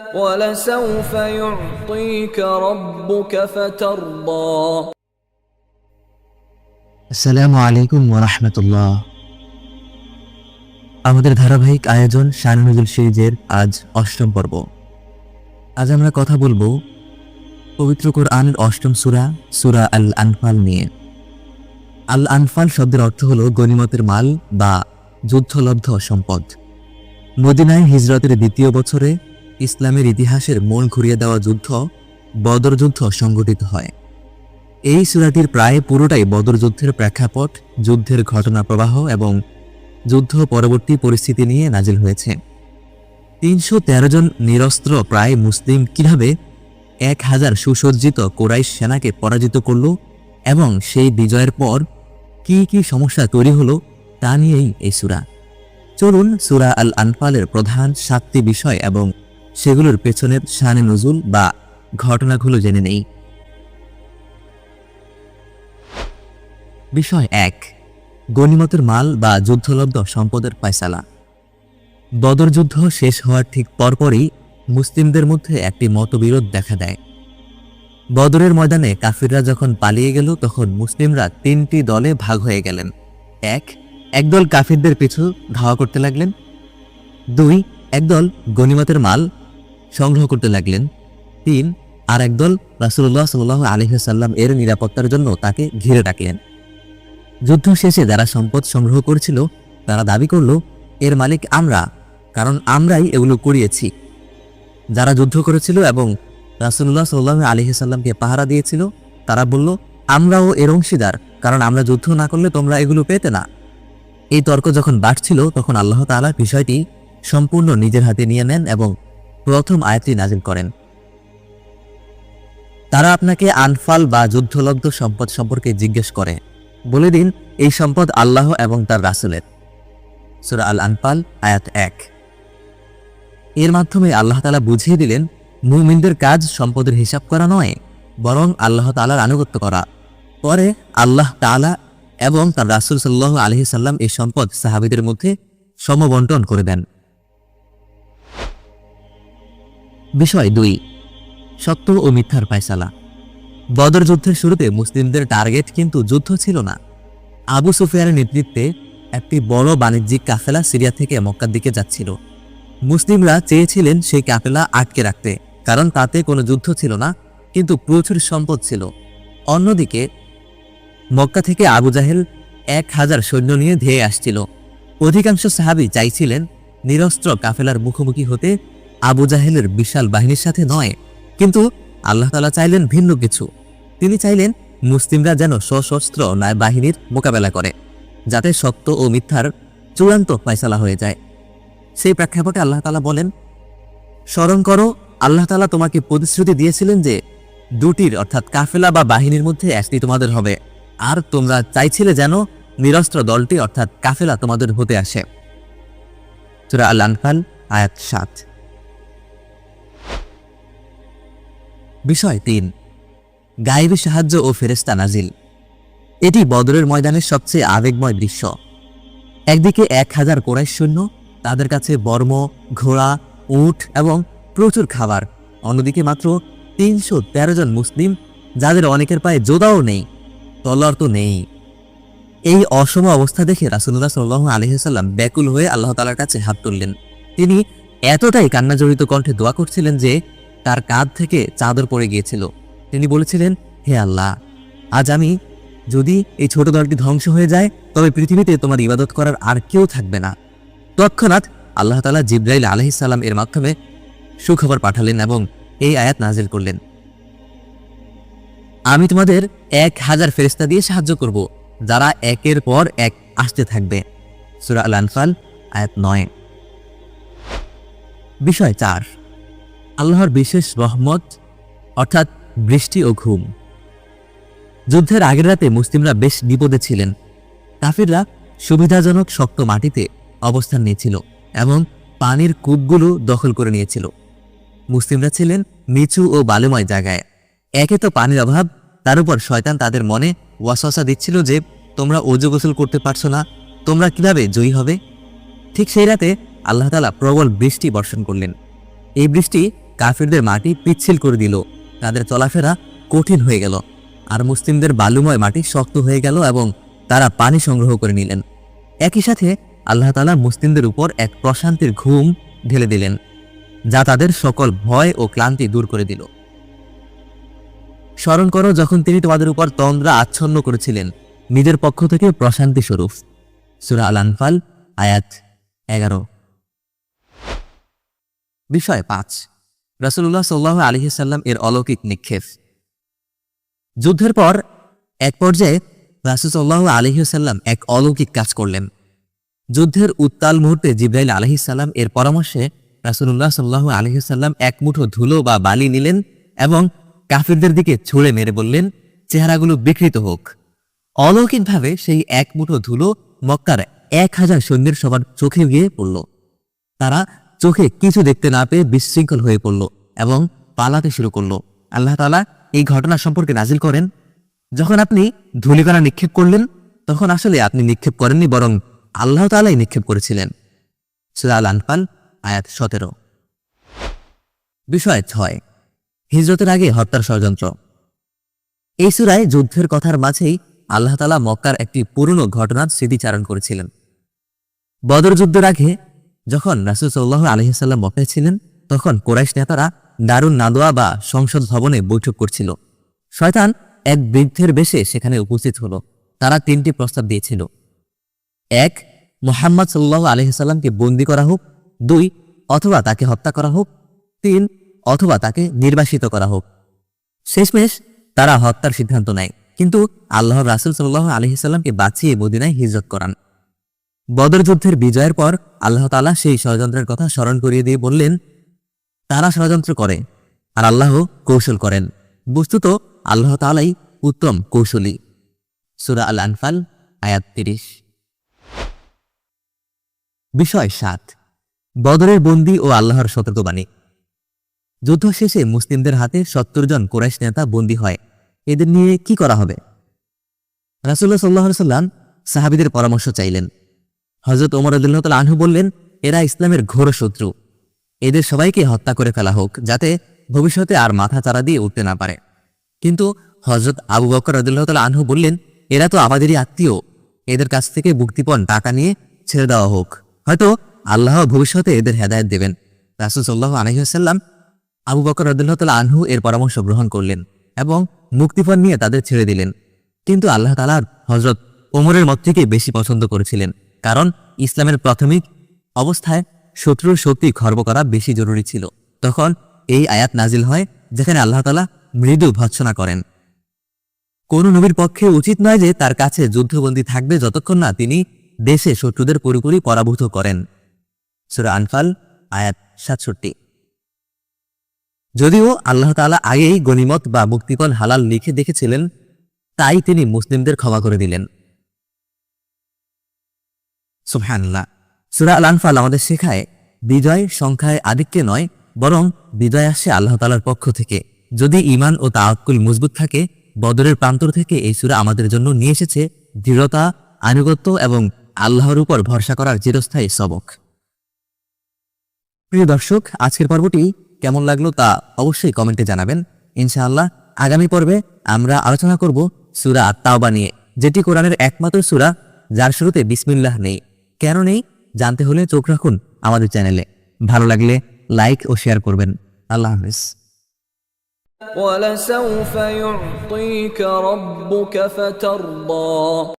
ولسوف يعطيك ربك فترضى আসসালামু আলাইকুম ওরহমতুল্লাহ আমাদের ধারাবাহিক আয়োজন শানুজুল সিরিজের আজ অষ্টম পর্ব আজ আমরা কথা বলবো পবিত্র কোরআনের অষ্টম সূরা সূরা আল আনফাল নিয়ে আল আনফাল শব্দের অর্থ হলো গনিমতের মাল বা যুদ্ধলব্ধ সম্পদ মদিনায় হিজরতের দ্বিতীয় বছরে ইসলামের ইতিহাসের মন ঘুরিয়ে দেওয়া যুদ্ধ বদর যুদ্ধ সংঘটিত হয়। এই সূরাটির প্রায় পুরোটাই বদর যুদ্ধের প্রেক্ষাপট, যুদ্ধের ঘটনা প্রবাহ এবং যুদ্ধ পরবর্তী পরিস্থিতি নিয়ে নাজিল হয়েছে। তিনশো তেরো জন নিরস্ত্র প্রায় মুসলিম কীভাবে এক হাজার সুসজ্জিত কোরাইশ সেনাকে পরাজিত করল এবং সেই বিজয়ের পর কি কি সমস্যা তৈরি হলো তা নিয়েই এই সুরা। চলুন সুরা আল আনফালের প্রধান সাতটি বিষয় এবং সেগুলোর পেছনের শানে নজুল বা ঘটনাগুলো জেনে নেই। বিষয় এক গনিমতের মাল বা যুদ্ধলব্ধ সম্পদের ফয়সালা। বদর যুদ্ধ শেষ হওয়ার ঠিক পরপরই মুসলিমদের মধ্যে একটি মতবিরোধ দেখা দেয়। বদরের ময়দানে কাফিররা যখন পালিয়ে গেল, তখন মুসলিমরা তিনটি দলে ভাগ হয়ে গেলেন। এক, একদল কাফিরদের পিছু ধাওয়া করতে লাগলেন। দুই, একদল গনিমতের মাল সংগ্রহ করতে লাগলেন। তিন আর একদল রাসুল্লাহ সাল্লাহ আলহিহাল্লাম এর নিরাপত্তার জন্য তাকে ঘিরে রাখলেন যুদ্ধ শেষে যারা সম্পদ সংগ্রহ করেছিল, তারা দাবি করল, এর মালিক আমরা, কারণ আমরাই এগুলো করিয়েছি। যারা যুদ্ধ করেছিল এবং রাসুল্লাহ সাল্লাহ আলহিসাল্লামকে পাহারা দিয়েছিল, তারা বলল, আমরাও এর অংশীদার, কারণ আমরা যুদ্ধ না করলে তোমরা এগুলো পেতে না। এই তর্ক যখন বাড়ছিল, তখন আল্লাহ তাআলা বিষয়টি সম্পূর্ণ নিজের হাতে নিয়ে নেন এবং প্রথম আয়াতটি নাজিল করেন। তারা আপনাকে আনফাল বা যুদ্ধলব্ধ সম্পদ সম্পর্কে জিজ্ঞেস করে। বলে দিন, এই সম্পদ আল্লাহ এবং তার রাসুলের। সুরা আল আনফাল আয়াত এক। এর মাধ্যমে আল্লাহ তালা বুঝিয়ে দিলেন, মুমিনদের কাজ সম্পদের হিসাব করা নয়, বরং আল্লাহ তালার আনুগত্য করা। পরে আল্লাহ তালা এবং তার রাসুল সাল্লাহ আলহি সাল্লাম এই সম্পদ সাহাবিদের মধ্যে সমবন্টন করে দেন। বিষয় দুই, সত্য ও মিথ্যার ফায়সালা। বদর যুদ্ধের শুরুতে মুসলিমদের টার্গেট কিন্তু যুদ্ধ ছিল না। আবু সুফিয়ানের নেতৃত্বে একটি বড় বাণিজ্যিক কাফেলা সিরিয়া থেকে মক্কার দিকে যাচ্ছিল। মুসলিমরা চেয়েছিলেন সেই কাফেলা আটকে রাখতে, কারণ তাতে কোনো যুদ্ধ ছিল না, কিন্তু প্রচুর সম্পদ ছিল। অন্যদিকে, মক্কা থেকে আবু জাহেল এক হাজার সৈন্য নিয়ে ধেয়ে আসছিল। অধিকাংশ সাহাবি চাইছিলেন নিরস্ত্র কাফেলার মুখোমুখি হতে আবু জাহেলের বিশাল বাহিনীর সাথে নয়, কিন্তু আল্লাহ তালা চাইলেন ভিন্ন কিছু। তিনি চাইলেন মুসলিমরা যেন সশস্ত্র ন্যায় বাহিনীর মোকাবেলা করে, যাতে সত্য ও মিথ্যার চূড়ান্ত ফয়সালা হয়ে যায়। সেই প্রেক্ষাপটে আল্লাহ তালা বলেন, স্মরণ করো, আল্লাহ তালা তোমাকে প্রতিশ্রুতি দিয়েছিলেন যে দুটির অর্থাৎ কাফেলা বা বাহিনীর মধ্যে একটি তোমাদের হবে। আর তোমরা চাইছিলে যেন নিরস্ত্র দলটি অর্থাৎ কাফেলা তোমাদের হতে আসে। সুরা আল আনফাল আয়াত সাত। বিষয় তিন, গায়েবী সাহায্য ও ফেরেস্তা নাজিল। এটি বদরের ময়দানের সবচেয়ে আবেগময় দৃশ্য। একদিকে এক হাজার কোরাইশ সৈন্য, তাদের কাছে বর্ম, ঘোড়া, উট এবং প্রচুর খাবার। অন্যদিকে মাত্র তিনশো তেরো জন মুসলিম, যাদের অনেকের পায়ে জোদাও নেই, তলোয়ার তো নেই। এই অসম অবস্থা দেখে রাসুল্লাহ সাল্লাহ আলহিহাল্লাম ব্যাকুল হয়ে আল্লাহ তালার কাছে হাত তুললেন। তিনি এতটাই কান্নাজড়িত কণ্ঠে দোয়া করছিলেন যে তার কাঁধ থেকে চাদর পড়ে গিয়েছিল। তিনি বলেছিলেন, হে আল্লাহ, আজ আমি যদি এই ছোট দলটি ধ্বংস হয়ে যায়, তবে পৃথিবীতে তোমার ইবাদত করার আর কেউ থাকবে না। তৎক্ষণাৎ আল্লাহ তালা জিব্রাইল আলহিসাল্লাম এর মাধ্যমে সুখবর পাঠালেন এবং এই আয়াত নাজিল করলেন। আমি তোমাদের এক হাজার ফেরিস্তা দিয়ে সাহায্য করব, যারা একের পর এক আসতে থাকবে। সুরা আল আনফাল আয়াত নয়। বিষয় চার। আল্লাহর বিশেষ রহমত, অর্থাৎ বৃষ্টি ও ঘুম। যুদ্ধের আগের রাতে মুসলিমরা বেশ বিপদে ছিলেন। কাফিররা সুবিধাজনক শক্ত মাটিতে অবস্থান নিয়েছিল এবং পানির কূপগুলো দখল করে নিয়েছিল। মুসলিমরা ছিলেন নিচু ও বালুময় জায়গায়। একে তো পানির অভাব, তার উপর শয়তান তাদের মনে ওয়াসওয়াসা দিচ্ছিল যে, তোমরা অজু গোসল করতে পারছ না, তোমরা কীভাবে জয়ী হবে? ঠিক সেই রাতে আল্লাহ তালা প্রবল বৃষ্টি বর্ষণ করলেন। এই বৃষ্টি কাফিরদের মাটি পিচ্ছিল করে দিল। তাদের চলাফেরা কঠিন হয়ে গেল। আর মুসলিমদের বালুময় মাটি শক্ত হয়ে গেল এবং তারা পানি সংগ্রহ করে নিলেন। একই সাথে আল্লাহ তালা মুসলিমদের উপর এক প্রশান্তির ঘুম ঢেলে দিলেন, যা তাদের সকল ভয় ও ক্লান্তি দূর করে দিল। স্মরণ করো, যখন তিনি তোমাদের উপর তন্দ্রা আচ্ছন্ন করেছিলেন, নিজের পক্ষ থেকে প্রশান্তি স্বরূপ। সুরা আল আনফাল আয়াত এগারো। বিষয় পাঁচ। রাসুল্লাহ সাল্লাহ আলহিসাল্লাম এর অলৌকিক নিক্ষেপ। যুদ্ধের পর এক পর্যায়ে রাসুসাল্লাহ আলহিসাল্লাম এক অলৌকিক কাজ করলেন। যুদ্ধের উত্তাল মুহূর্তে জিব্রাইল আলহিসাল্লাম এর পরামর্শে রাসুল্লাহ সাল্লাহ আলহিসাল্লাম এক মুঠো ধুলো বা বালি নিলেন এবং কাফিরদের দিকে ছুঁড়ে মেরে বললেন, চেহারাগুলো বিকৃত হোক। অলৌকিকভাবে সেই এক মুঠো ধুলো মক্কার এক হাজার সৈন্যের সবার চোখে গিয়ে পড়ল। তারা চোখে কিছু দেখতে না পেয়ে বিশৃঙ্খল হয়ে পড়ল এবং পালাতে শুরু করল। আল্লাহ তালা এই ঘটনা সম্পর্কে নাজিল করেন। যখন আপনি ধূলিকণা নিক্ষেপ করলেন, তখন আসলে আপনি নিক্ষেপ করেননি, বরং আল্লাহ তালাই নিক্ষেপ করেছিলেন। সুরা আল আনফাল আয়াত সতেরো। বিষয় ছয়, হিজরতের আগে হত্যার ষড়যন্ত্র। এই সুরায় যুদ্ধের কথার মাঝেই আল্লাহ তালা মক্কার একটি পুরনো ঘটনার স্মৃতিচারণ করেছিলেন। বদর যুদ্ধের আগে যখন রাসুল সাল্লাহ আলহিসাল্লাম মক্কায় ছিলেন, তখন কোরাইশ নেতারা দারুণ নাদোয়া বা সংসদ ভবনে বৈঠক করছিল। শয়তান এক বৃদ্ধের বেশে সেখানে উপস্থিত হলো। তারা তিনটি প্রস্তাব দিয়েছিল। এক, মোহাম্মদ সাল্লাহ আলহিসাল্লামকে বন্দি করা হোক। দুই, অথবা তাকে হত্যা করা হোক। তিন, অথবা তাকে নির্বাসিত করা হোক। শেষমেশ তারা হত্যার সিদ্ধান্ত নেয়। কিন্তু আল্লাহ রাসুল সাল্লাহ আলহিসাল্লামকে বাঁচিয়ে মদিনায় হিজরত করান। বদর যুদ্ধের বিজয়ের পর আল্লাহ তালা সেই ষড়যন্ত্রের কথা স্মরণ করিয়ে দিয়ে বললেন, তারা ষড়যন্ত্র করে আর আল্লাহ কৌশল করেন। বস্তুত আল্লাহ তালাই উত্তম কৌশলী। সুরা আল আনফাল আয়াত তিরিশ। বিষয় সাত। বদরের বন্দী ও আল্লাহর সতর্কবাণী। যুদ্ধ শেষে মুসলিমদের হাতে সত্তর জন কোরাইশ নেতা বন্দী হয়। এদের নিয়ে কি করা হবে? রাসুল্লাহ সাল্লাহ সাল্লাম সাহাবিদের পরামর্শ চাইলেন। হজরত ওমর আদুল্লাহ আনহু বললেন, এরা ইসলামের ঘোর শত্রু। এদের সবাইকে হত্যা করে ফেলা হোক, যাতে ভবিষ্যতে আর মাথা চারা দিয়ে উঠতে না পারে। কিন্তু হজরত আবু বকর রদুল্লাহ তাল আনহু বললেন, এরা তো আমাদেরই আত্মীয়। এদের কাছ থেকে মুক্তিপণ টাকা নিয়ে ছেড়ে দেওয়া হোক। হয়তো আল্লাহ ভবিষ্যতে এদের হেদায়ত দেবেন। রাসুল সাল্লাহ আলহিহাসাল্লাম আবু বকর রদুল্লাহ তাল আনহু এর পরামর্শ গ্রহণ করলেন এবং মুক্তিপণ নিয়ে তাদের ছেড়ে দিলেন। কিন্তু আল্লাহ তালার হজরত ওমরের মত থেকে বেশি পছন্দ করেছিলেন। কারণ ইসলামের প্রাথমিক অবস্থায় শত্রুর শক্তি খর্ব করা বেশি জরুরি ছিল। তখন এই আয়াত নাজিল হয়, যেখানে আল্লাহ তালা মৃদু ভৎসনা করেন। কোন নবীর পক্ষে উচিত নয় যে তার কাছে যুদ্ধবন্দী থাকবে যতক্ষণ না তিনি দেশে শত্রুদের পুরোপুরি পরাভূত করেন। সুরা আনফাল, আয়াত সাতষট্টি। যদিও আল্লাহ তাআলা আগেই গনিমত বা মুক্তিপণ হালাল লিখে দেখেছিলেন, তাই তিনি মুসলিমদের ক্ষমা করে দিলেন। সুবহানাল্লাহ। সুরা আল আনফাল আমাদের শেখায়, বিজয় সংখ্যায় আধিক্যে নয়, বরং বিজয় আসে আল্লাহ তালার পক্ষ থেকে। যদি ইমান ও তাওয়াক্কুল মজবুত থাকে, বদরের প্রান্তর থেকে এই সুরা আমাদের জন্য নিয়ে এসেছে দৃঢ়তা, আনুগত্য এবং আল্লাহর উপর ভরসা করার চিরস্থায়ী সবক। প্রিয় দর্শক, আজকের পর্বটি কেমন লাগল তা অবশ্যই কমেন্টে জানাবেন। ইনশাআল্লাহ, আগামী পর্বে আমরা আলোচনা করব সুরা তাওবা নিয়ে, যেটি কোরআনের একমাত্র সুরা, যার শুরুতে বিসমিল্লাহ নেই। কেন নেই জানতে হলে চোখ রাখুন আমাদের চ্যানেলে ভালো লাগলে লাইক ও শেয়ার করবেন আল্লাহ হাফিজ ولسوف يعطيك ربك فترضى